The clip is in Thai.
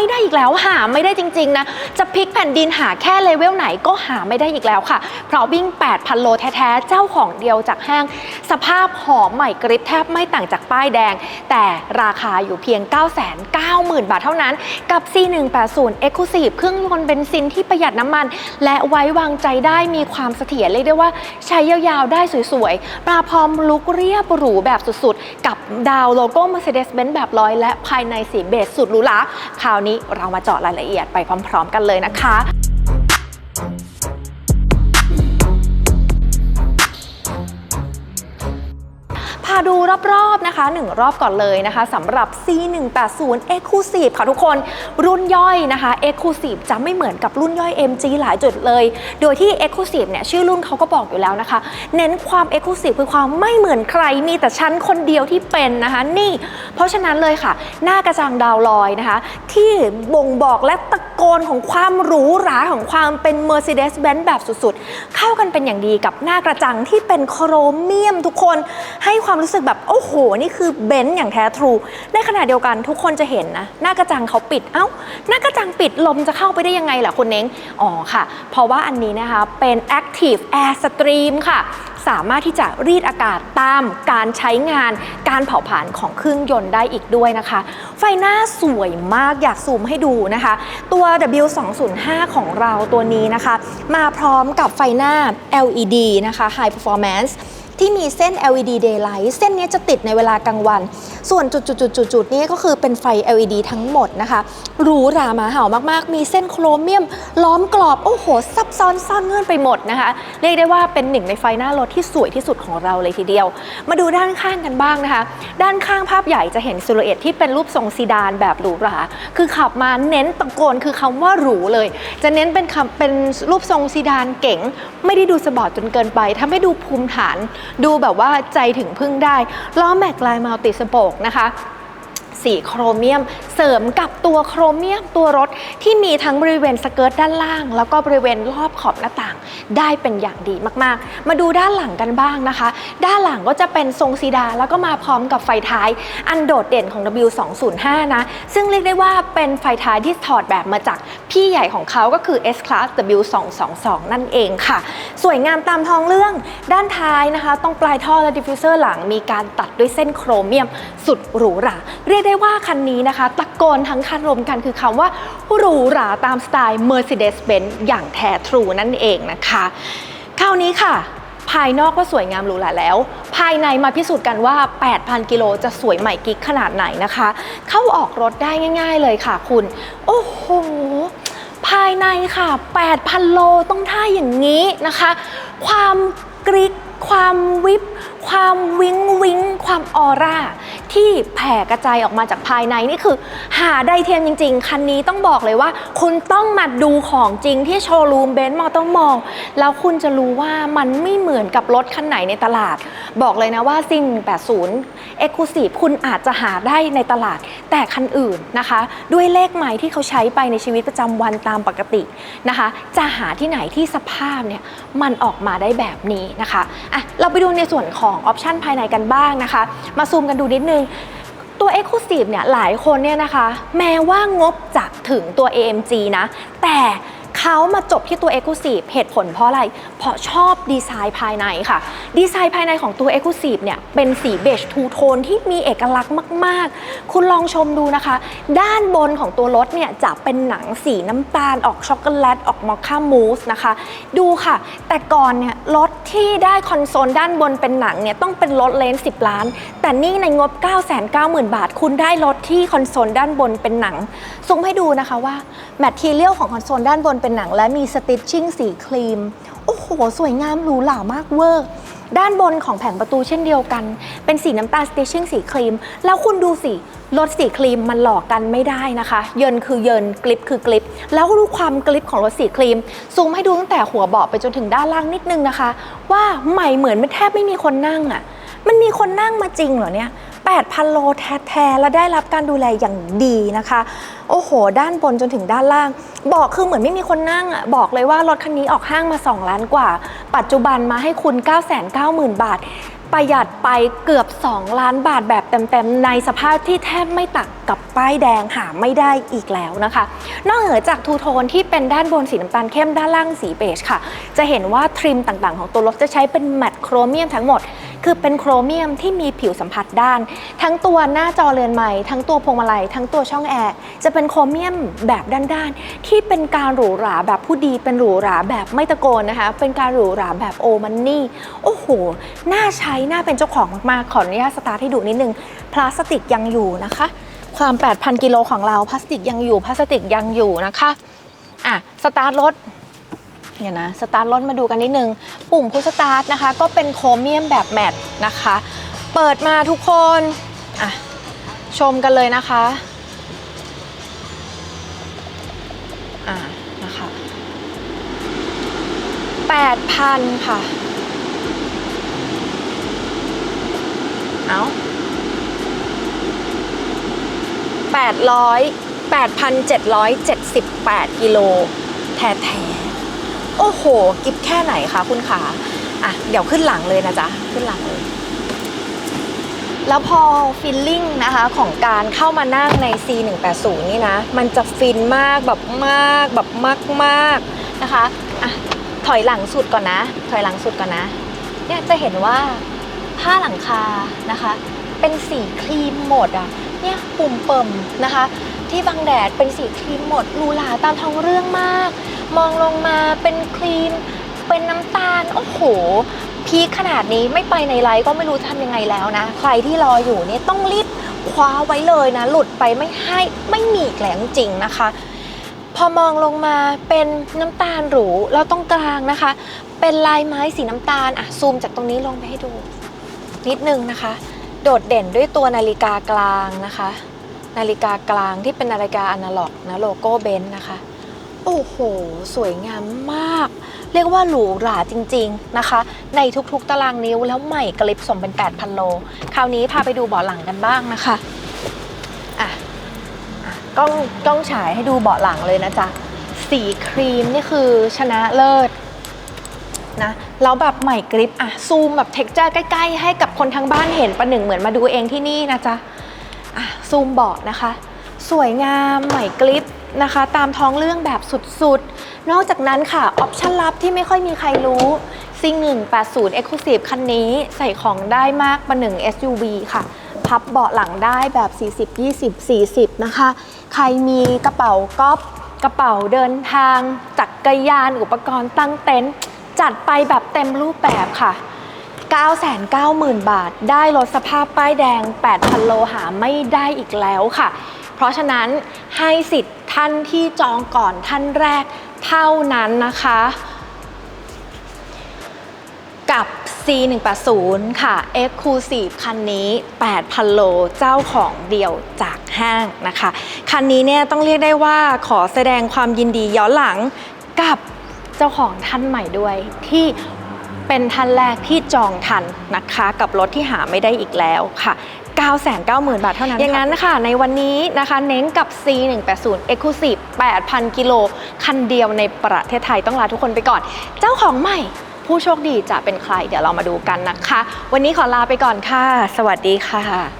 ไม่ได้อีกแล้วหาไม่ได้จริงๆนะ จะพลิกแผ่นดินหาแค่เลเวลไหนก็หาไม่ได้อีกแล้วค่ะ เพราะวิ่ง 8,000 โลแท้ๆ เจ้าของเดียวจากห้าง สภาพหอมใหม่กริบแทบไม่ต่างจากป้ายแดง แต่ราคาอยู่เพียง 990,000 บาทเท่านั้น กับ C180 Exclusive เครื่องยนต์เบนซินที่ประหยัดน้ำมัน และไว้วางใจได้มีความเสถียรเรียกได้ว่าใช้ยาวๆได้สวยๆปลาพร้อมลุกเรียบหรูแบบสุดๆ กับดาวโลโก้ Mercedes-Benz แบบร้อยและภายในสีเบจสุดหรูหราคราวนี้เรามาเจาะรายละเอียดไปพร้อม ๆ กันเลยนะคะ ดูรอบๆนะคะหนึ่งรอบก่อนเลยนะคะสำหรับ C180 Exclusive ค่ะทุกคน รุ่นย่อยนะคะ Exclusive จะไม่เหมือนกับรุ่นย่อย MG หลายจุดเลย โดยที่ Exclusive เนี่ยชื่อรุ่นเขาก็บอกอยู่แล้วนะคะ เน้นความ Exclusive คือความไม่เหมือนใครมีแต่ฉันคนเดียวที่เป็นนะคะ นี่ เพราะฉะนั้นเลยค่ะ หน้ากระจังดาวลอยนะคะ ที่บ่งบอกและตะโกนของความหรูหราของความเป็น Mercedes-Benz แบบสุดๆ เข้ากันเป็นอย่างดีกับหน้ากระจังที่เป็นโครเมียมทุกคนให้ความรู้สึกแบบโอ้โห นี่คือเบนซ์อย่างแท้ทรู ในขณะเดียวกันทุกคนจะเห็นนะ หน้ากระจังเขาปิด เอ้า หน้ากระจังปิดลมจะเข้าไปได้ยังไงล่ะคุณเน้งอ๋อค่ะ เพราะว่าอันนี้นะคะเป็น Active Air Stream ค่ะ สามารถที่จะรีดอากาศตามการใช้งานการเผาผลาญของเครื่องยนต์ได้อีกด้วยนะคะ ไฟหน้าสวยมากอยากซูมให้ดูนะคะ ตัว W205 ของเราตัวนี้นะคะ มาพร้อมกับไฟหน้า LED นะคะ High Performance ที่มีเส้น LED daylight เส้นนี้จะติดในเวลากลางวัน ส่วนจุดๆๆๆนี้ก็คือเป็นไฟ LED ทั้งหมดนะคะหรูหราหมาเห่ามากๆ มีเส้นโครเมียม ล้อมกรอบ โอ้โห ซับซ้อนซ่อนเงื่อนไปหมดนะคะ เรียกได้ว่าเป็นหนึ่งในไฟหน้ารถที่สวยที่สุดของเราเลยทีเดียว มาดูด้านข้างกันบ้างนะคะ ด้านข้างภาพใหญ่จะเห็นซิลูเอตที่เป็นรูปทรงซีดานแบบหรูหรา คือขับมาเน้นตะโกนคือคำว่าหรูเลย จะเน้นเป็นคำเป็นรูปทรงซีดานเก๋งไม่ได้ดูสปอร์ตจนเกินไปทำให้ดูภูมิฐานดูแบบว่าใจถึงพึ่งได้ล้อแม็กลายมัลติสโปกนะคะ สีโครเมียม เสริมกับตัวโครเมียมตัวรถ ที่มีทั้งบริเวณสเกิร์ตด้านล่าง แล้วก็บริเวณรอบขอบหน้าต่าง ได้เป็นอย่างดีมากๆ มาดูด้านหลังกันบ้างนะคะ ด้านหลังก็จะเป็นทรงซีดา แล้วก็มาพร้อมกับไฟท้าย อันโดดเด่นของ W205 นะ ซึ่งเรียกได้ว่าเป็นไฟท้ายที่ถอดแบบมาจากพี่ใหญ่ของเขาก็คือ S Class W222 นั่นเองค่ะ สวยงามตามท้องเรื่องด้านท้ายนะคะตรงปลายท่อและดิฟฟิวเซอร์หลังมีการตัดด้วยเส้นโครเมียมสุดหรูหราเรียกได้ว่าคันนี้นะคะ ตะโกนทั้งคันรวมกันคือคำว่าหรูหราตามสไตล์ Mercedes-Benz อย่างแท้ทรูนั่นเองนะคะคราวนี้ค่ะ ภายนอกก็สวยงามหรูหราแล้ว ภายในมาพิสูจน์กันว่า 8,000 กิโลจะสวยใหม่กิ๊กขนาดไหนนะคะ เข้าออกรถได้ง่าย ๆ เลยค่ะคุณ โอ้โหภายในค่ะ 8,000 โลต้องท่าอย่างนี้นะคะ ความกริกความวิบ ความวิงวิงความออร่าที่แผ่กระจายออกมาจากภายในนี่คือ หาได้เทียมจริง ๆ คันนี้ต้องบอกเลยว่า คุณต้องมาดูของจริงที่โชว์รูมเบนซ์มอเตอร์มอลแล้วคุณจะรู้ว่ามันไม่เหมือนกับรถคันไหนในตลาด บอกเลยนะว่าซิ่ง80 Exclusive คุณอาจจะหาได้ในตลาด แต่คันอื่นนะคะ ด้วยเลขไม้ที่เขาใช้ไปในชีวิตประจำวันตามปกตินะคะ จะหาที่ไหนที่สภาพเนี่ยมันออกมาได้แบบนี้นะคะอะเราไปดูในส่วนของออปชันภายในกันบ้างนะคะ มาซูมกันดูนิดนึงตัว Exclusive เนี่ยหลายคนเนี่ยนะคะ แม้ว่างบจะถึงตัว AMG นะ แต่ เขามาจบที่ตัว Exclusive เหตุผลเพราะอะไร เพราะชอบดีไซน์ภายในค่ะ ดีไซน์ภายในของตัว Exclusive เนี่ยเป็นสีเบจทูโทนที่มีเอกลักษณ์มาก ๆ คุณลองชมดูนะคะ ด้านบนของตัวรถเนี่ยจะเป็นหนังสีน้ำตาลออกช็อกโกแลตออกมอคค่ามูสนะคะ ดูค่ะ แต่ก่อนเนี่ยรถที่ได้คอนโซลด้านบนเป็นหนังเนี่ยต้องเป็นรถเลนส์10 ล้าน แต่นี่ในงบ 990,000 บาท คุณได้รถที่คอนโซลด้านบนเป็นหนังซูมให้ดูนะคะว่าแมททีเรียลของคอนโซลด้านบนเป็นหนังและมีสติชชิ่งสีครีม โอ้โห สวยงามหรูหรามากเวอร์ ด้านบนของแผงประตูเช่นเดียวกัน เป็นสีน้ำตาลสติชชิ่งสีครีม แล้วคุณดูสิรถสีครีมมันหลอกกันไม่ได้นะคะ เยินคือเยินกลิปคือกลิป แล้วดูความกลิปของรถสีครีม ซูมให้ดูตั้งแต่หัวเบาะไปจนถึงด้านล่างนิดนึงนะคะ ว่าใหม่เหมือนไม่แทบไม่มีคนนั่งอะ่ะมันมีคนนั่งมาจริงเหรอเนี่ย 8,000 โลแท้ๆและได้รับการดูแลอย่างดีนะคะ โอ้โห ด้านบนจนถึงด้านล่าง บอกคือเหมือนไม่มีคนนั่งบอกเลยว่ารถคันนี้ออกห้างมา 2 ล้านกว่า ปัจจุบันมาให้คุณ 990,000 บาท ประหยัดไปเกือบ 2 ล้านบาทแบบเต็มๆ ในสภาพที่แทบไม่ต่างกับป้ายแดงหาไม่ได้อีกแล้วนะคะ นอกเหนือจากทูโทนที่เป็นด้านบนสีน้ำตาลเข้มด้านล่างสีเบจค่ะ จะเห็นว่าทริมต่างๆ ของตัวรถจะใช้เป็นแมตต์โครเมียมทั้งหมด คือเป็นโครเมียมที่มีผิวสัมผัสด้าน ทั้งตัวหน้าจอเรือนใหม่ทั้งตัวพวงมาลัย ทั้งตัวช่องแอร์จะเป็นโครเมียมแบบด้านๆที่เป็นการหรูหราแบบผู้ดีเป็นหรูหราแบบไม่ตะโกนนะคะ เป็นการหรูหราแบบโอมันนี่โอ้โหน่าใช้น่าเป็นเจ้าของมากๆขออนุญาตสตาร์ทให้ดูนิดนึงพลาสติกยังอยู่นะคะ ความ 8,000 กิโลของเราพลาสติกยังอยู่พลาสติกยังอยู่นะคะอะสตาร์ทรถ เนี่ยนะสตาร์ทรถมาดูกันนิดนึง ปุ่มพุชสตาร์ทนะคะ ก็เป็นโครเมียมแบบแมตต์นะคะ เปิดมาทุกคนอะชมกันเลยนะคะอะนะคะ8,000ค่ะ เอา800 8,778กิโลแท้ๆ โอ้โห กิบแค่ไหนคะคุณขาอะเดี๋ยวขึ้นหลังเลยนะจ๊ะ ขึ้นหลังเลย แล้วพอฟิลลิ่งนะคะของการเข้ามานั่งใน C180 นี่นะ มันจะฟินมากแบบมากแบบมากมากนะคะอะถอยหลังสุดก่อนนะ ถอยหลังสุดก่อนนะ เนี่ยจะเห็นว่าผ้าหลังคานะคะ เป็นสีครีมหมดอะ เนี่ยปุ่มเปิมนะคะ ที่บังแดดเป็นสีครีมหมดหรูหราตามท้องเรื่องมาก มองลงมาเป็นครีม เป็นน้ำตาล โอ้โห พีคขนาดนี้ไม่ไปในไลฟ์ก็ไม่รู้จะทำยังไงแล้วนะ ใครที่รออยู่เนี่ยต้องรีบคว้าไว้เลยนะ หลุดไปไม่ให้ไม่มีอีกล้วจริงนะคะ พอมองลงมาเป็นน้ำตาลหรูแล้วตรงกลางนะคะ เป็นลายไม้สีน้ำตาลอะซูมจากตรงนี้ลงไปให้ดู นิดนึงนะคะ โดดเด่นด้วยตัวนาฬิกากลางนะคะ นาฬิกากลางที่เป็นนาฬิกาอนาล็อกนะโลโก้เบนซ์นะคะ โอ้โห สวยงามมาก เรียกว่าหรูหราจริง ๆนะคะ ในทุกๆตารางนิ้วแล้วใหม่กลิบสมเป็น 8,000 โล คราวนี้พาไปดูเบาะหลังกันบ้างนะคะอะกล้องกล้องฉายให้ดูเบาะหลังเลยนะจ๊ะ สีครีมนี่คือชนะเลิศนะแล้วแบบใหม่กริปอะซูมแบบเท็กเจอร์ใกล้ ๆ ให้กับคนทางบ้านเห็นประหนึ่งเหมือนมาดูเองที่นี่นะจ๊ะอะซูมเบาะนะคะ สวยงามใหม่กริปนะคะ ตามท้องเรื่องแบบสุดๆ นอกจากนั้นค่ะ ออปชั่นลับที่ไม่ค่อยมีใครรู้ซิง180 Exclusive คันนี้ใส่ของได้มากประหนึ่ง SUV ค่ะ พับเบาะหลังได้แบบ 40 20 40 นะคะ ใครมีกระเป๋าก๊อฟกระเป๋าเดินทาง จักรยานอุปกรณ์ตั้งเต็นท์จัดไปแบบเต็มรูปแบบค่ะ 990,000 บาท ได้รถสภาพป้ายแดง 8,000 โลหาไม่ได้อีกแล้วค่ะ เพราะฉะนั้นให้สิทธิ์ท่านที่จองก่อนท่านแรกเท่านั้นนะคะ กับ C180 ค่ะ Exclusive คันนี้ 8,000 โลเจ้าของเดียวจากห้างนะคะ คันนี้เนี่ยต้องเรียกได้ว่าขอแสดงความยินดีย้อนหลังกับเจ้าของท่านใหม่ด้วยที่ เป็นท่านแรกที่จองทันนะคะ กับรถที่หาไม่ได้อีกแล้วค่ะ 990,000 บาทเท่านั้นอย่างนั้นค่ะ ในวันนี้นะคะเน้นกับ C180 Exclusive 8,000 กิโล คันเดียวในประเทศไทยต้องลาทุกคนไปก่อน เจ้าของใหม่ผู้โชคดีจะเป็นใคร เดี๋ยวเรามาดูกันนะคะ วันนี้ขอลาไปก่อนค่ะ สวัสดีค่ะ